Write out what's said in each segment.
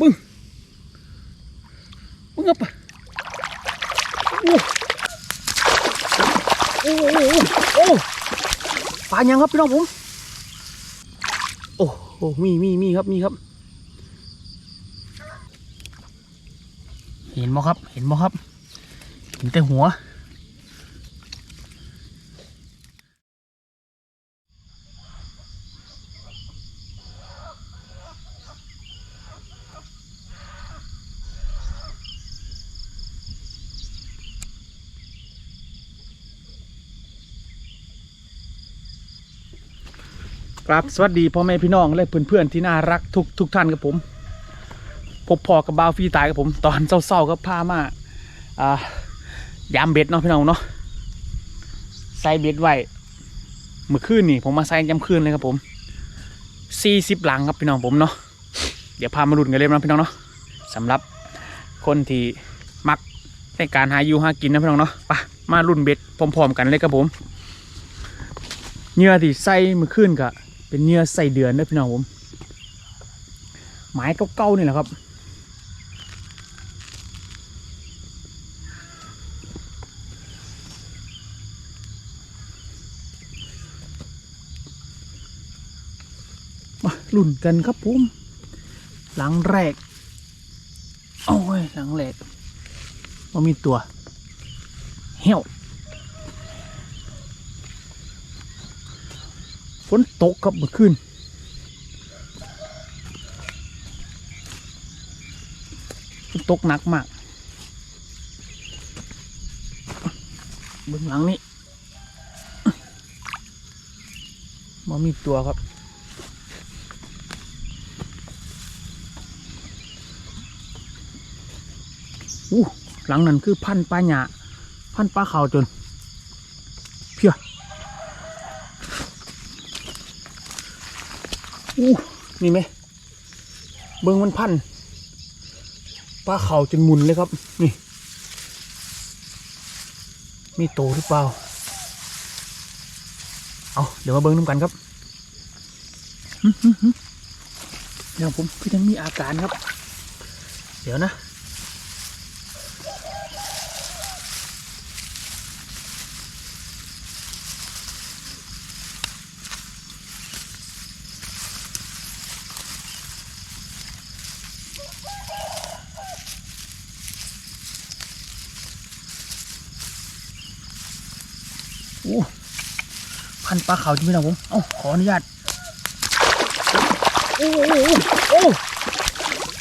บึ้งบึ้งครับโอ้โอ้โอ้โอ้ปลายังครับพี่น้องผมโอ้โหมีมีมีครับมีครับ เห็นบ่ครับ เห็นบ่ครับ เห็นแต่หัว ครับสวัสดีพ่อแม่พี่น้องและเพื่อนๆที่น่ารักทุกทุกท่านครับผม พบพอกับบาวฟีตายกับผม ตอนเศร้าๆก็พามาอ่ายามเบ็ดเนาะพี่น้องเนาะใส่เบ็ดไว้เมื่อคืนนี่ผมมาใส่ยามคืนเลยครับผมสี่สิบหลังครับพี่น้องผมเนาะเดี๋ยวพามาลุ้นกันเลยนะพี่น้องเนาะสำหรับคนที่มักในการหาอยู่หากินนะพี่น้องเนาะไปมาลุ้นเบ็ดพร้อมๆกันเลยครับผมเหงื่อที่ใส่เมื่อคืนก็ เป็นเหงื่อใส่เดือนนะพี่น้องผมหมายเก่าๆนี่แหละครับมาลุ่นกันครับผมหลังแรกโอ้ยหลังแรกว่ามีตัวเหี้ยว ฝนตกครับเมื่อคืนฝนตกหนักมากเบื้องหลังนี้ว่ามีตัวครับอู้หลังนั้นคือพันธุ์ปลาหยาพันธุ์ปลาเขาจน อู้นี่ไหม เบิ้งมันพัน ปลาเขาจนหมุนเลยครับ นี่ มีโตหรือเปล่า เอาเดี๋ยวมาเบิ้งน้ำกันครับเดี๋ยวผมพี่ยังมีอาการครับ เดี๋ยวนะ นปลาขาวจริงไหมนะผมเอ้าขออนุญาตโอ้โอ้โอ้โอ้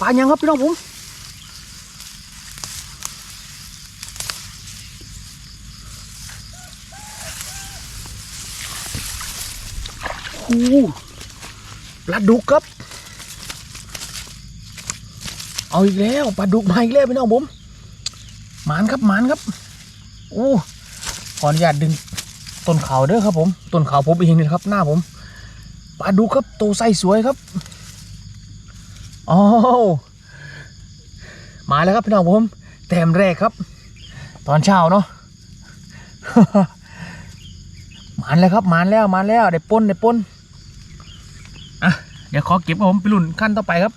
ปลายังครับพี่น้องผมโอ้ปลาดุกครับ เอาอีกแล้วปลาดุกมาอีกแล้วพี่น้องผมหมานครับหมานครับโอ้ขออนุญาตดึง ต้นเขาเด้อครับผมต้นเขาผมเองนี่แหละครับ หน้าผมปลาดุกครับโตไส้สวยครับอ๋อมาแล้วครับพี่น้องผมแต้มแรกครับ ตอนเช้าเนาะมานแล้วครับมานแล้วมานแล้วได้ปนได้ปนอะเดี๋ยวขอเก็บครับผมไปลุ่นขั้นต่อไปครับ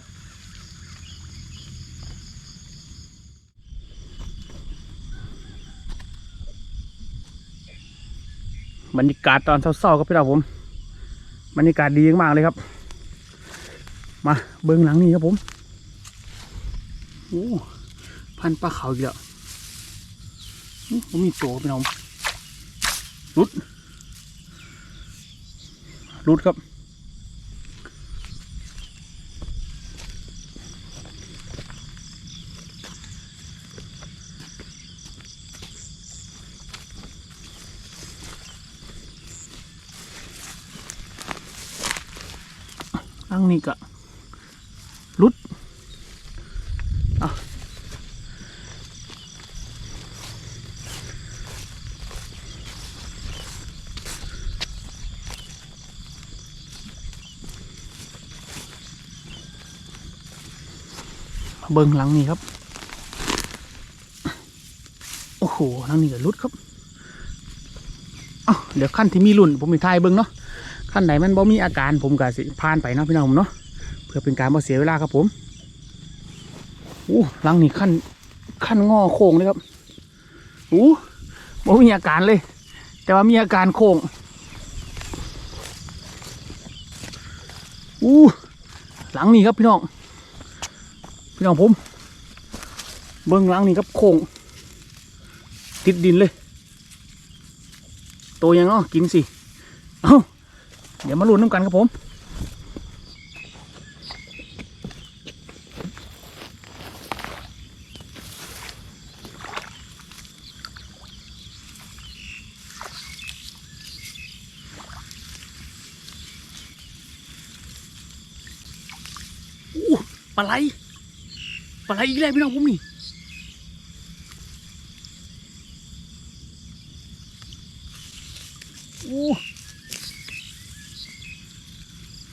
บรรยากาศตอนเศร้าๆครับพี่ดาวผม บรรยากาศดีมากๆเลยครับ มาเบื้องหลังนี่ครับผมโอ้พันปลาเขาอีกแล้วผมมีโตพี่น้องรุดรุดครับ ตั้งนี่ก็รุดเอามาเบิ้งหลังนี่ครับ โอ้โหหลังนี่ก็รุดครับเอ้าเดี๋ยวขั้นที่มีรุ่นผมมีทายเบิ้งเนาะ ขั้นไหนมันบ่มีอาการผมก็สิผ่านไปนะพี่น้องผมเนาะเพื่อเป็นการบ่เสียเวลาครับผมอู้หลังนี่ขั้นขั้นงอโค้งเลยครับอู้บ่มีอาการเลย แต่ว่ามีอาการโค้งอู้หลังนี่ครับพี่น้องพี่น้องผม เบิ้งหลังนี่ครับโค้งติดดินเลยตัวยังเนาะกินสิ เอ้า เดี๋ยวมาลุ้นน้ำกันครับผมอู้ปลาไหลปลาไหลอีกแล้วพี่น้องผมนี่อู้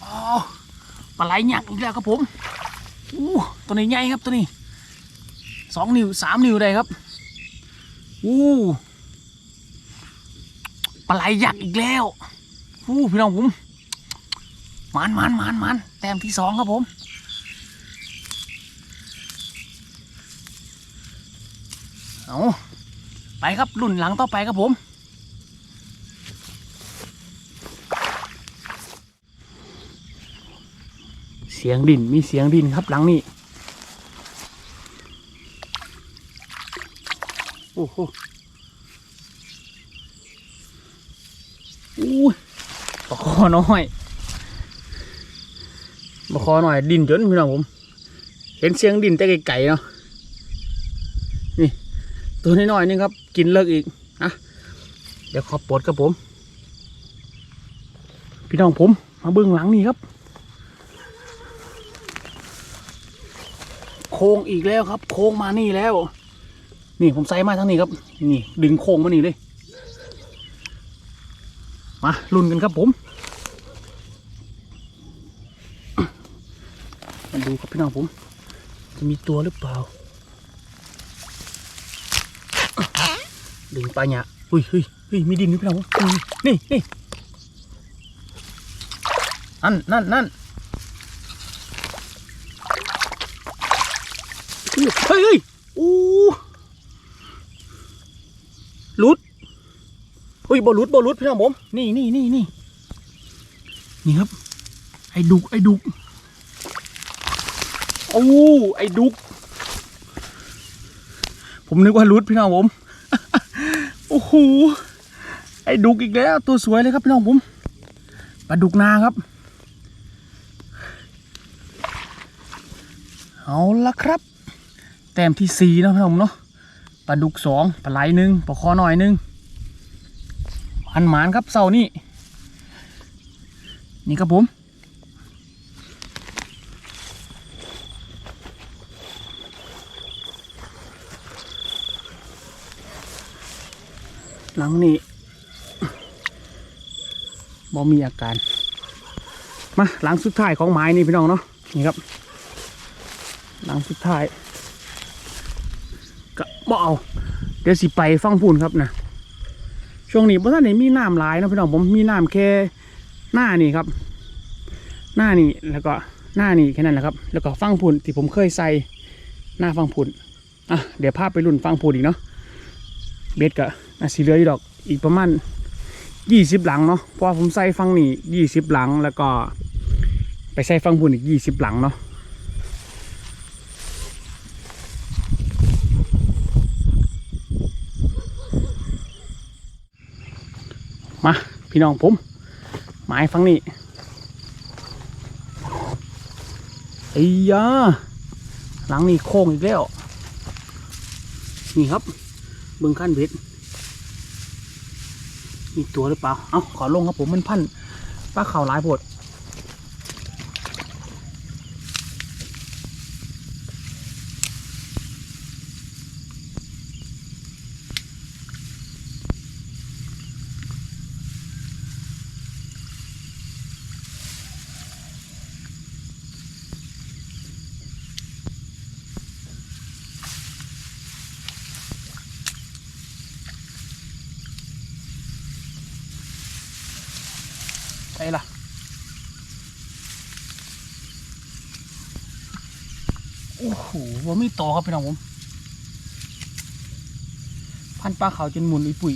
อ๋อปลา ไหลยักษ์อีกแล้วครับผมอู้ตัวนี้ใหญ่ครับตัวนี้สองนิ้วสามนิ้วได้ครับอู้ปลาไหลยักษ์อีกแล้วอู้พี่น้องผมมันมันมันมันแต้มที่สองครับผมเอาไปครับรุ่นหลังต่อไปครับผม สียงดินมีเสียงดินครับหลังนี้โอ้โหอู้บะคอน้อยบะคอหน่อยดินจนพี่น้องผม เห็นเสียงดินแต่ไกลๆเนาะนี่ ตัวน้อยๆนี่ครับ กินเลิกอีกนะเดี๋ยวขอปลดครับผม พี่น้องผม มาเบื้องหลังนี่ครับ ค้งอีกแล้วครับ โค้งมานี่แล้ว นี่ผมใส่มาทั้งนี้ครับ นี่ดึงโค้งมานี่เลยมาลุ้นกันครับผมมาดูครับพี่น้องผม จะมีตัวหรือเปล่า ดึงปลาหยะอุ้ยเฮ้ยเฮ้ยมีดินอยู่พี่น้องนี่นี่นั่นนั่นนั่นอุ้ยเฮ้ยเฮ้ยอู้หลุด อุ้ยบอลุดบอลุดพี่น้องผม นี่นี่นี่นี่นี่ครับ ไอ้ดุกไอ้ดุกโอ้ไอ้ดุก ผมนึกว่ารุดพี่น้องผม โอ้โห ไอ้ดุกอีกแล้ว ตัวสวยเลยครับพี่น้องผมปลาดุกนาครับ เอาละครับ แต้มที่สี่นะพี่น้องเนาะปลาดุกสองปลาไหลหนึ่งปลาคอหน่อยหนึ่ง หันหมานครับเสานี่นี่ครับผมหลังนี้บ่มีอาการ มาหลังสุดท้ายของไม้นี่พี่น้องเนาะนี่ครับ หลังสุดท้ายก็บ่เอาเดี๋ยวสิไปฟังพูนครับนะ ช่วงนี้บ่ท่านไหนมีน้ำหลายนะพี่น้องผมมีน้ำแค่หน้านี่ครับ หน้านี่แล้วก็หน้านี่แค่นั้นแหละครับ แล้วก็ฟังพูนที่ผมเคยใส่หน้าฟังพูนอะเดี๋ยวพาพไปรุ่นฟังพูนอีกเนาะเบ็ดก็สิเหลืออยู่ดอกอีกประมาณยี่สิบหลังเนาะเพราะผมใส่ฟังนี่ยี่สิบหลังแล้วก็ ไปใส่ฟังบุญอีกยี่สิบหลังเนาะ มาพี่น้องผมหมายฟังนี่ไอ้ยาหลังนี่โค้งอีกแล้ว นี่ครับเบิ้งขั้นเบ็ดมีตัวหรือเปล่า เอาขอลงครับผมมันพันปลาเข่าหลายโพด โอ้โหว่ามีโตครับพี่น้องผม พันปลาขาวจนหมุนอุยปุ๋ย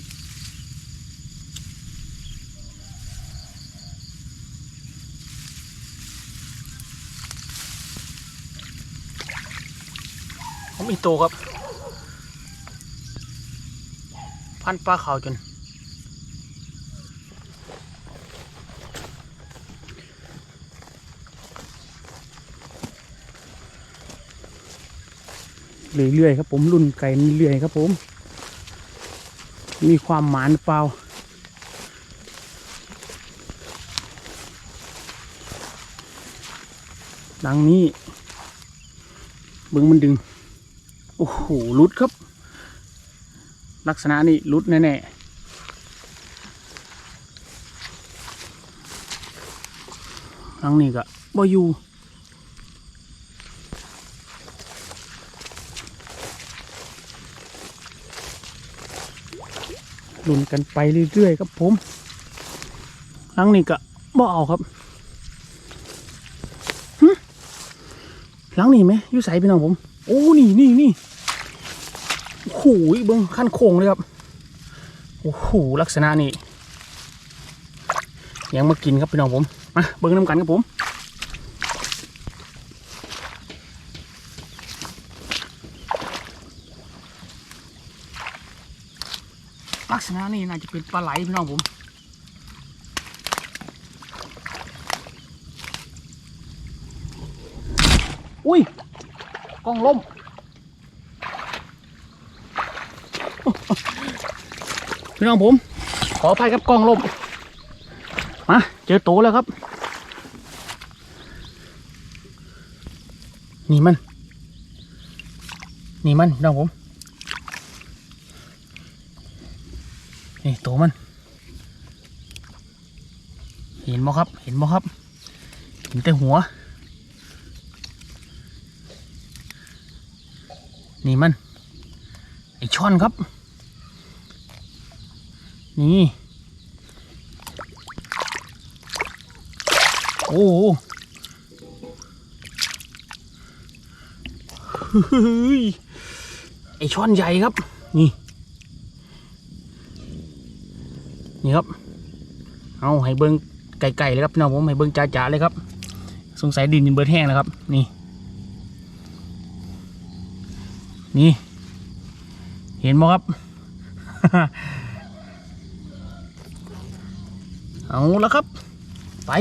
ผมอีโตครับ พันปลาขาวจน เรื่อยๆครับผมรุ่นไก่เรื่อยๆครับผม มีความหมานเปล่าดังนี้เบิ้งมันดึง โอ้โหรุดครับ ลักษณะนี้รุดแน่ๆดังนี้ก็บ่อยู่ ลุ้นกันไปเรื่อยๆครับผมครั้งนี้ก็บ่เอาครับหลังนี้ไหมยู่ใสพี่น้องผม โอ้นี่นี่นี่โอ้โหเบิ้งขั้นโค้งเลยครับ โอ้โหลักษณะนี้ยังมากินครับพี่น้องผม มาเบิ้งน้ำกันครับผม ลักษณะนี้น่าจะเป็นปลาไหลพี่น้องผมอุ้ยกล้องล่มพี่น้องผม ขออภัยครับกล้องล่มมาเจอโตแล้วครับ นี่มัน นี่มันพี่น้องผม นี่ตัวมัน เห็นบ่ครับ เห็นบ่ครับ เห็นแต่หัว นี่มัน ไอช่อนครับ นี่ โอ้โหไอช่อนใหญ่ครับ นี่ นี่ครับ เอาให้เบิ้งไก่ๆเลยครับพี่น้องผมให้เบิ้งจ๋าๆเลยครับ สงสัยดินเบิดแห้งแล้วครับ นี่ นี่ เห็นไหมครับ เอาแล้วครับ ไป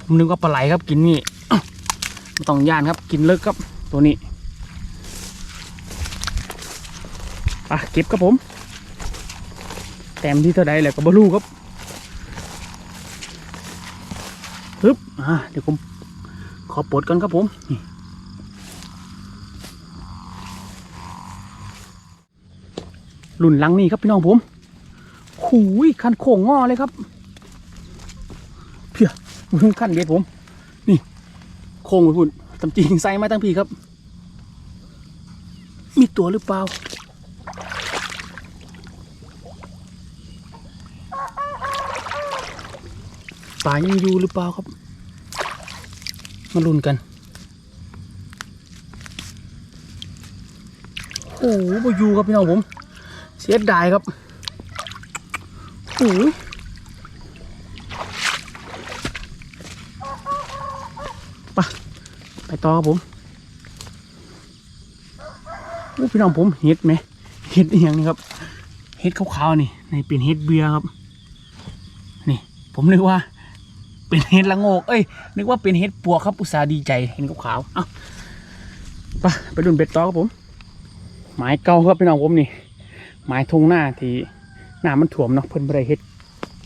ผมนึกว่าปลาไหลครับกินนี่ไม่ต้องย่านครับกินเลิกครับตัวนี้ ไปเก็บครับผม ต้มที่เท่าใดแหละก็บรูครับฮึบอ่าเดี๋ยวผมขอปลดกันครับผมรุ่นลังนี่ครับพี่น้องผมหูยคันโค้งงอเลยครับเพียมึงคันเด็ดผม นี่ โค้งไปพุ่นตำจริงใส่มาตั้งพี่ครับ มีตัวหรือเปล่า ป่ายังอยู่หรือเปล่าครับ มาลุ้นกันโอ้โหมาอยู่ครับพี่น้องผม เสียดายครับโอ้ไปไปต่อครับผมโอ้พี่น้องผมเห็ดไหมเห็ดอย่างนี้ครับเห็ดขาวๆนี่ในเป็นเห็ดเบียร์ครับ นี่ ผมนึกว่า เป็นเห็ดละโงก เอ้ย นึกว่าเป็นเห็ดปวกครับอุตสาดีใจเห็นขาวๆเอาไปไปดุนเบ็ดต่อครับผม หมายเก่าครับพี่น้องผมนี่ หมายทงหน้าที่หน้ามันถ่วมเนาะเพิ่นบริเฮ็ด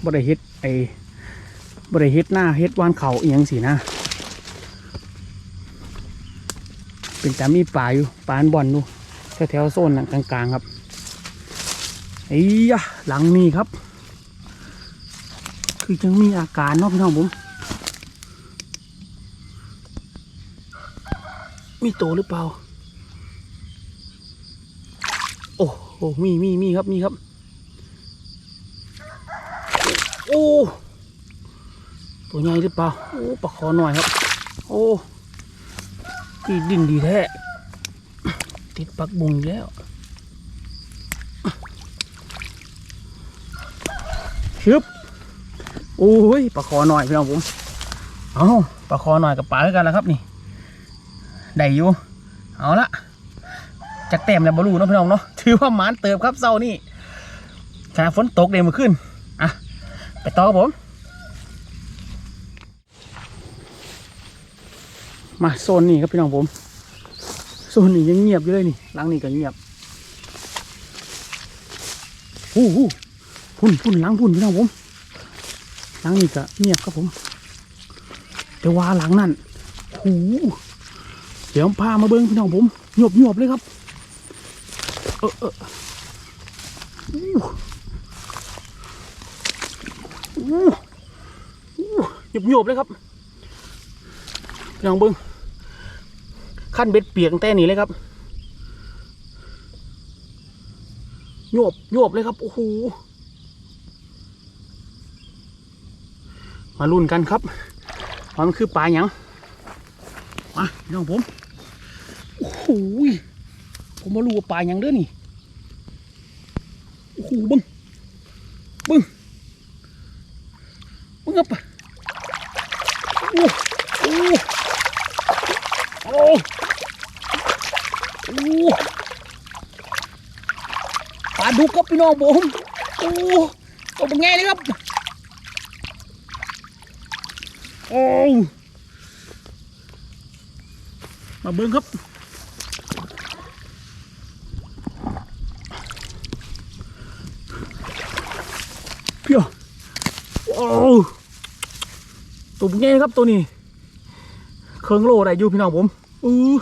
บริเฮ็ดไอ้บริเฮ็ดหน้าเฮ็ดวานเขาเอียงสินะ เป็นจามีป่าอยู่ป่านบอลดูแถวๆโซนนั่นกลางๆครับไอ้ยะหลังนี้ครับ คือจังมีอาการเนาะพี่น้องผมมีโตหรือเปล่า โอ้โหมีมีมีครับ มีครับ โอ้ตัวใหญ่หรือเปล่า โอ้ปลาคอหน่อยครับ โอ้กีดินดีแท้ ติดปักบุงอีกแล้ว ชึบ โอ้ยปลาคอหน่อยพี่น้องผมเอาปลาคอหน่อยกับปลาด้วยกันแล้วครับนี่ได้อยู่เอาละจากเต็มแล้วบรูเนาะพี่น้องเนาะถือว่าหมานเติบครับเศร้านี่ขณะฝนตกเดมาขึ้นอะไปต่อครับผม มาโซนนี้ครับพี่น้องผมโซนนี้ยังเงียบอยู่เลยนี่หลังนี้ก็เงียบหูหูพุ่นพุ่นหลังพุ่นพี่น้องผม หลังนี้ก็เงียบครับผม แต่ว่าหลังนั่นหูเดี๋ยวพามาเบิ้งพี่น้องผมหยบหยบเลยครับ เออเอออู้อู้อู้หยบหยบเลยครับพี่น้องเบิ้งขั้นเบ็ดเปียกแต่นี้เลยครับโยบโยบเลยครับ โอ้โห มาลุ้นกันครับว่ามันคือปลาหยังมาพี่น้องผมโอ้โหผมมารู้ว่าปลาหยังเด้อนี่โอ้โหบึ้งบึ้งบึ้งครับโอ้โอ้โอ้โอ้ปลาดุกครับพี่น้องผมโอ้ตัวเป็นไงเลยครับ โอ้มาเบิ้งครับเพียวโอ้ตัวเป็นไงครับตัวนี้เครื่องโลได้อยู่พี่น้องผมอือ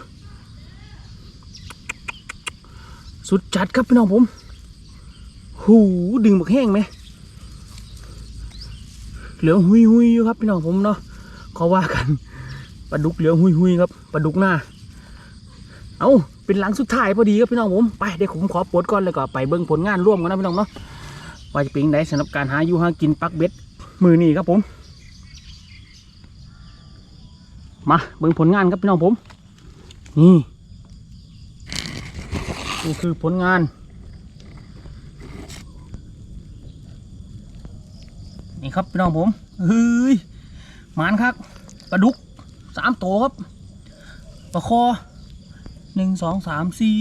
สุดจัดครับพี่น้องผม หูดึงบักแห้งไหม เหลือหุยหุยอยู่ครับพี่น้องผมเนาะ เขาว่ากันปลาดุกเหลืองหุยหุยครับปลาดุกหน้า เอาเป็นหลังสุดท้ายพอดีครับพี่น้องผมไปเดี๋ยวผมขอปลดก่อนเลยก็ไปเบิ่งผลงานร่วมกันนะพี่น้องเนาะว่าจะเป็นยังไงสำหรับการหาอยู่หากินปักเบ็ดมือนี่ครับผม มาเบิ่งผลงานครับพี่น้องผม นี่นี่คือผลงานนี่ครับพี่น้องผมเฮ้ย หมานครับปลาดุกสามตัวครับปลาคอหนึ่งสองสามสี่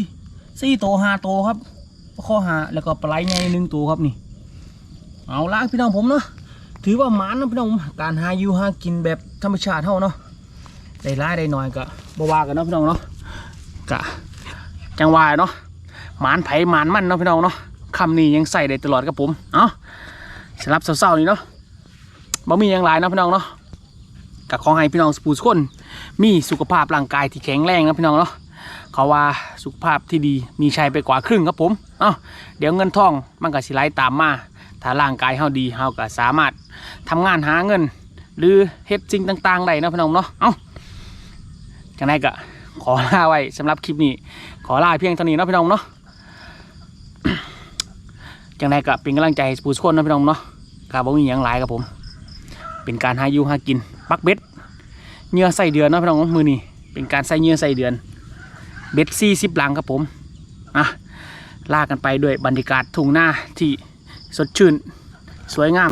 สี่ตัวห้าตัวครับปลาคอห้าแล้วก็ปลาไหลไงหนึ่งตัวครับนี่ เอาละพี่น้องผมเนาะถือว่าหมานนะพี่น้องการหาอยู่หากินแบบธรรมชาติเท่าเนาะได้ร้ายได้น้อยก็บวากันเนาะพี่น้องเนาะกะจังหวะเนาะหมานไผ่หมานมันเนาะพี่น้องเนาะคำนี้ยังใส่ได้ตลอดครับผม เอาสำหรับเศร้าๆนี่เนาะบ่มีอย่างไรเนาะพี่น้องเนาะ กับขอให้พี่น้องสปูสคนมีสุขภาพร่างกายที่แข็งแรงนะพี่น้องเนาะเขาว่าสุขภาพที่ดีมีชัยไปกว่าครึ่งครับผมเอาเดี๋ยวเงินทองมันก็สิไหลตามมาถ้าร่างกายเฮาดีเฮาก็สามารถทำงานหาเงิน หรือเฮ็ดสิ่งต่างๆได้นะพี่น้องเนาะเอาจังไดก็ขอลาไว้สำหรับคลิปนี้ ขอลาเพียงเท่านี้นะพี่น้องเนาะจังไดก็เป็นกำลังใจให้ผู้ชมเนะพี่น้องเนาะกาบ่มีหยังหลายครับผม เป็นการหาอยู่หากิน ปักเบ็ดเนื้อใส่เดือนเนาะพี่น้องมือนี่เป็นการใส่เนื้อใส่เดือน เบ็ดสี่สิบลังครับผมอะลากกันไปด้วยบรรยากาศทุ่งหน้าที่สดชื่น สวยงาม